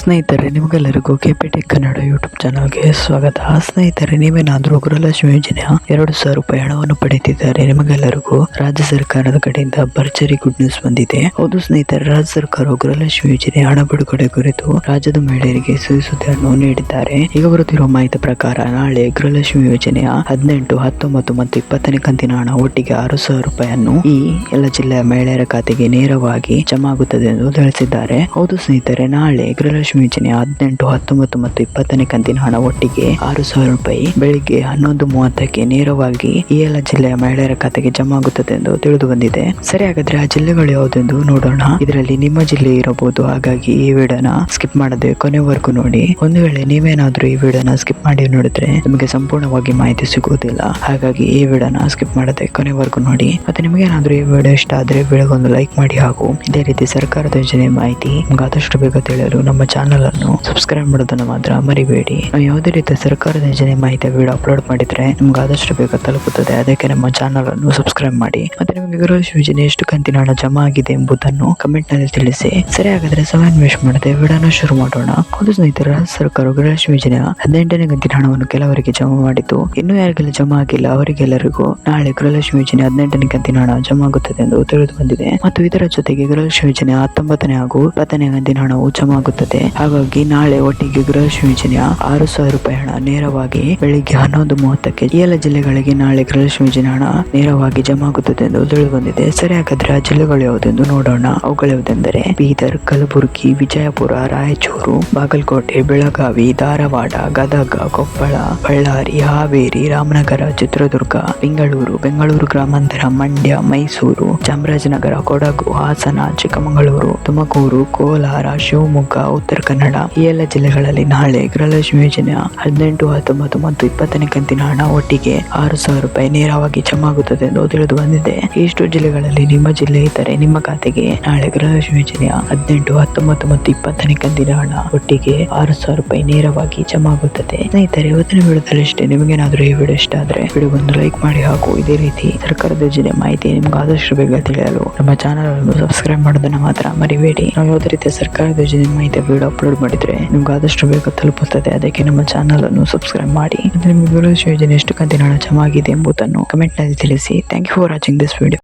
ಸ್ನೇಹಿತರೆ, ನಿಮಗೆಲ್ಲರಿಗೂ ಕೆಪಿಟೆಕ್ ಕನ್ನಡ ಯೂಟ್ಯೂಬ್ ಚಾನಲ್ಗೆ ಸ್ವಾಗತ. ಸ್ನೇಹಿತರೆ, ನೀವೇನಾದರೂ ಗೃಹಲಕ್ಷ್ಮಿ ಯೋಜನೆಯ ಎರಡು ಸಾವಿರ ರೂಪಾಯಿ ಹಣವನ್ನು ಪಡೆದಿದ್ದಾರೆ, ನಿಮಗೆಲ್ಲರಿಗೂ ರಾಜ್ಯ ಸರ್ಕಾರದ ಕಡೆಯಿಂದ ಭರ್ಜರಿ ಗುಡ್ ನ್ಯೂಸ್ ಬಂದಿದೆ. ಹೌದು ಸ್ನೇಹಿತರೆ, ರಾಜ್ಯ ಸರ್ಕಾರವು ಗೃಹಲಕ್ಷ್ಮಿ ಯೋಜನೆ ಹಣ ಬಿಡುಗಡೆ ಕುರಿತು ರಾಜ್ಯದ ಮಹಿಳೆಯರಿಗೆ ಸಿಹಿ ಸುದ್ದಿಯನ್ನು ನೀಡಿದ್ದಾರೆ. ಈಗ ಬರುತ್ತಿರುವ ಮಾಹಿತಿ ಪ್ರಕಾರ, ನಾಳೆ ಗೃಹಲಕ್ಷ್ಮಿ ಯೋಜನೆಯ ಹದಿನೆಂಟು, ಹತ್ತೊಂಬತ್ತು ಮತ್ತು ಇಪ್ಪತ್ತನೇ ಕಂತಿನ ಹಣ ಒಟ್ಟಿಗೆ ಆರು ಸಾವಿರ ರೂಪಾಯಿಯನ್ನು ಈ ಎಲ್ಲ ಜಿಲ್ಲೆಯ ಮಹಿಳೆಯರ ಖಾತೆಗೆ ನೇರವಾಗಿ ಜಮಾ ಆಗುತ್ತದೆ ಎಂದು ತಿಳಿಸಿದ್ದಾರೆ. ಹೌದು ಸ್ನೇಹಿತರೆ, ನಾಳೆ ಗೃಹಲಕ್ಷ್ಮಿ ಯೋಜನೆ ಹದಿನೆಂಟು, ಹತ್ತೊಂಬತ್ತು ಮತ್ತು ಇಪ್ಪತ್ತನೇ ಕಂತಿನ ಹಣ ಒಟ್ಟಿಗೆ ಆರು ಸಾವಿರ ರೂಪಾಯಿ. ಬೆಳಿಗ್ಗೆ ಹನ್ನೊಂದು ಮೂವತ್ತಕ್ಕೆ ನೇರವಾಗಿ ಈ ಎಲ್ಲ ಜಿಲ್ಲೆಯ ಮಹಿಳೆಯರ ಖಾತೆಗೆ ಜಮಾ ಆಗುತ್ತದೆ ಎಂದು ತಿಳಿದು ಬಂದಿದೆ. ಸರಿ ಹಾಗಾದ್ರೆ ಆ ಜಿಲ್ಲೆಗಳು ಯಾವುದೆಂದು ನೋಡೋಣ. ಇದರಲ್ಲಿ ನಿಮ್ಮ ಜಿಲ್ಲೆ ಇರಬಹುದು. ಹಾಗಾಗಿ ಈ ವಿಡಿಯೋನ ಸ್ಕಿಪ್ ಮಾಡದೆ ಕೊನೆವರೆಗೂ ನೋಡಿ. ಒಂದು ವೇಳೆ ನೀವೇನಾದ್ರೂ ಈ ವಿಡಿಯೋನ ಸ್ಕಿಪ್ ಮಾಡಿ ನೋಡಿದ್ರೆ ನಿಮಗೆ ಸಂಪೂರ್ಣವಾಗಿ ಮಾಹಿತಿ ಸಿಗುವುದಿಲ್ಲ. ಹಾಗಾಗಿ ಈ ವಿಡಿಯೋನ ಸ್ಕಿಪ್ ಮಾಡದೆ ಕೊನೆವರೆಗೂ ನೋಡಿ. ಮತ್ತೆ ನಿಮಗೆ ಏನಾದ್ರೂ ಈ ವಿಡಿಯೋ ಇಷ್ಟ ಆದ್ರೆ, ವಿಡಿಯೋಗೊಂದು ಲೈಕ್ ಮಾಡಿ ಹಾಗೂ ಇದೇ ರೀತಿ ಸರ್ಕಾರದ ಯೋಜನೆ ಮಾಹಿತಿ, ನಿಮ್ಗೆ ಆದಷ್ಟು ಬೇಗ ತಿಳಿಯಲು ನಮ್ಮ ಚಾನಲ್ ಅನ್ನು ಸಬ್ಸ್ಕ್ರೈಬ್ ಮಾಡೋದನ್ನ ಮಾತ್ರ ಮರಿಬೇಡಿ. ಯಾವುದೇ ರೀತಿಯ ಸರ್ಕಾರದ ಯೋಜನೆ ಮಾಹಿತಿ ವಿಡಿಯೋ ಅಪ್ಲೋಡ್ ಮಾಡಿದ್ರೆ ನಿಮ್ಗೆ ಆದಷ್ಟು ಬೇಗ ತಲುಪುತ್ತದೆ. ಅದಕ್ಕೆ ನಮ್ಮ ಚಾನಲ್ ಅನ್ನು ಸಬ್ಸ್ಕ್ರೈಬ್ ಮಾಡಿ. ಮತ್ತೆ ನಿಮಗೆ ಗೃಹಲಕ್ಷ್ಮಿ ಯೋಜನೆ ಎಷ್ಟು ಕಂತಿನ ಹಣ ಜಮಾ ಆಗಿದೆ ಎಂಬುದನ್ನು ಕಮೆಂಟ್ನಲ್ಲಿ ತಿಳಿಸಿ. ಸರಿ ಹಾಗಾದ್ರೆ ಸಮಯ ವೇಸ್ಟ್ ಮಾಡದೆ ವಿಡಾನ ಶುರು ಮಾಡೋಣ. ಒಂದು ಸ್ನೇಹಿತರ, ಸರ್ಕಾರ ಗೃಹ ಯೋಜನೆಯ ಹದಿನೆಂಟನೇ ಕಂತಿನ ಹಣವನ್ನು ಕೆಲವರಿಗೆ ಜಮಾ ಮಾಡಿದ್ದು, ಇನ್ನು ಯಾರಿಗೆಲ್ಲ ಜಮಾ ಆಗಿಲ್ಲ ಅವರಿಗೆಲ್ಲರಿಗೂ ನಾಳೆ ಗೃಹಲಕ್ಷ್ಮಿ ಯೋಜನೆ ಹದಿನೆಂಟನೇ ಕಂತಿನ ಹಣ ಜಮಾ ಆಗುತ್ತದೆ ಎಂದು ತಿಳಿದು ಬಂದಿದೆ. ಮತ್ತು ಇದರ ಜೊತೆಗೆ ಗೃಹಲಕ್ಷ್ಮಿ ಯೋಜನೆ ಹತ್ತೊಂಬತ್ತನೇ ಹಾಗೂ ಇಪ್ಪತ್ತನೇ ಕಂತಿನ ಹಣವು ಜಮಾ ಆಗುತ್ತದೆ. ಹಾಗಾಗಿ ನಾಳೆ ಒಟ್ಟಿಗೆ ಗೃಹ ಯೋಜನೆಯ ಆರು ಸಾವಿರ ರೂಪಾಯಿ ಹಣ ನೇರವಾಗಿ ಬೆಳಿಗ್ಗೆ ಹನ್ನೊಂದು ಮೂವತ್ತಕ್ಕೆ ಎಲ್ಲ ಜಿಲ್ಲೆಗಳಿಗೆ ನಾಳೆ ಗೃಹ ಯೋಜನೆ ಹಣ ನೇರವಾಗಿ ಜಮಾ ಆಗುತ್ತದೆ ಎಂದು ತಿಳಿದು ಬಂದಿದೆ ಸರಿ ಹಾಗಾದ್ರೆ ಆ ಜಿಲ್ಲೆಗಳು ಯಾವುದೆಂದು ನೋಡೋಣ. ಅವುಗಳು ಯಾವುದೆಂದರೆ ಬೀದರ್, ಕಲಬುರಗಿ, ವಿಜಯಪುರ, ರಾಯಚೂರು, ಬಾಗಲಕೋಟೆ, ಬೆಳಗಾವಿ, ಧಾರವಾಡ, ಗದಗ, ಕೊಪ್ಪಳ, ಬಳ್ಳಾರಿ, ಹಾವೇರಿ, ರಾಮನಗರ, ಚಿತ್ರದುರ್ಗ, ಬೆಂಗಳೂರು ಬೆಂಗಳೂರು ಗ್ರಾಮಾಂತರ, ಮಂಡ್ಯ, ಮೈಸೂರು, ಚಾಮರಾಜನಗರ, ಕೊಡಗು, ಹಾಸನ, ಚಿಕ್ಕಮಗಳೂರು, ತುಮಕೂರು, ಕೋಲಾರ, ಶಿವಮೊಗ್ಗ ಉತ್ತರ ಕನ್ನಡ. ಈ ಎಲ್ಲ ಜಿಲ್ಲೆಗಳಲ್ಲಿ ನಾಳೆ ಗೃಹಲಕ್ಷ್ಮಿ ಯೋಜನೆ ಹದಿನೆಂಟು, ಹತ್ತೊಂಬತ್ತು ಮತ್ತು ಇಪ್ಪತ್ತನೇ ಕಂತಿನ ಹಣ ಒಟ್ಟಿಗೆ ಆರು ಸಾವಿರ ರೂಪಾಯಿ ನೇರವಾಗಿ ಜಮಾ ಆಗುತ್ತದೆ ಎಂದು ತಿಳಿದು ಬಂದಿದೆ. ಇಷ್ಟು ಜಿಲ್ಲೆಗಳಲ್ಲಿ ನಿಮ್ಮ ಜಿಲ್ಲೆ ಇದ್ದರೆ ನಿಮ್ಮ ಖಾತೆಗೆ ನಾಳೆ ಗೃಹಲಕ್ಷ್ಮಿ ಯೋಜನೆಯ ಹದಿನೆಂಟು, ಹತ್ತೊಂಬತ್ತು ಮತ್ತು ಇಪ್ಪತ್ತನೇ ಕಂತಿನ ಹಣ ಒಟ್ಟಿಗೆ ಆರು ಸಾವಿರ ರೂಪಾಯಿ ನೇರವಾಗಿ ಜಮಾ ಆಗುತ್ತದೆ ಸ್ನೇಹಿತರೆ, ಇವತ್ತಿನ ವಿಡಿಯೋದಲ್ಲಿ ಇಷ್ಟೇ ನಿಮಗೇನಾದರೂ ಈ ವಿಡಿಯೋ ಇಷ್ಟ ಆದ್ರೆ ವಿಡಿಯೋ ಒಂದು ಲೈಕ್ ಮಾಡಿ ಹಾಗೂ ಇದೇ ರೀತಿ ಸರ್ಕಾರದ ಯೋಜನೆ ಮಾಹಿತಿ ನಿಮ್ಗೆ ಆದಷ್ಟು ಬೇಗ ತಿಳಿಯಲು ನಮ್ಮ ಚಾನಲ್ ಅನ್ನು ಸಬ್ಸ್ಕ್ರೈಬ್ ಮಾಡೋದನ್ನ ಮಾತ್ರ ಮರಿಬೇಡಿ. ನಾವು ಯಾವುದೇ ರೀತಿಯ ಸರ್ಕಾರದ ಯೋಜನೆ ಮಾಹಿತಿ ವಿಡಿಯೋ ಅಪ್ಲೋಡ್ ಮಾಡಿದ್ರೆ ನಿಮ್ಗೆ ಆದಷ್ಟು ಬೇಗ ತಲುಪುತ್ತದೆ. ಅದಕ್ಕೆ ನಮ್ಮ ಚಾನಲ್ ಅನ್ನು ಸಬ್ಸ್ಕ್ರೈಬ್ ಮಾಡಿ. ನಿಮಗೆ ಯೋಜನೆ ಎಷ್ಟು ಕಂತಿನ ಹಣ ಆಗಿದೆ ಎಂಬುದನ್ನು ಕಮೆಂಟ್ನಲ್ಲಿ ತಿಳಿಸಿ. Thank you for watching this video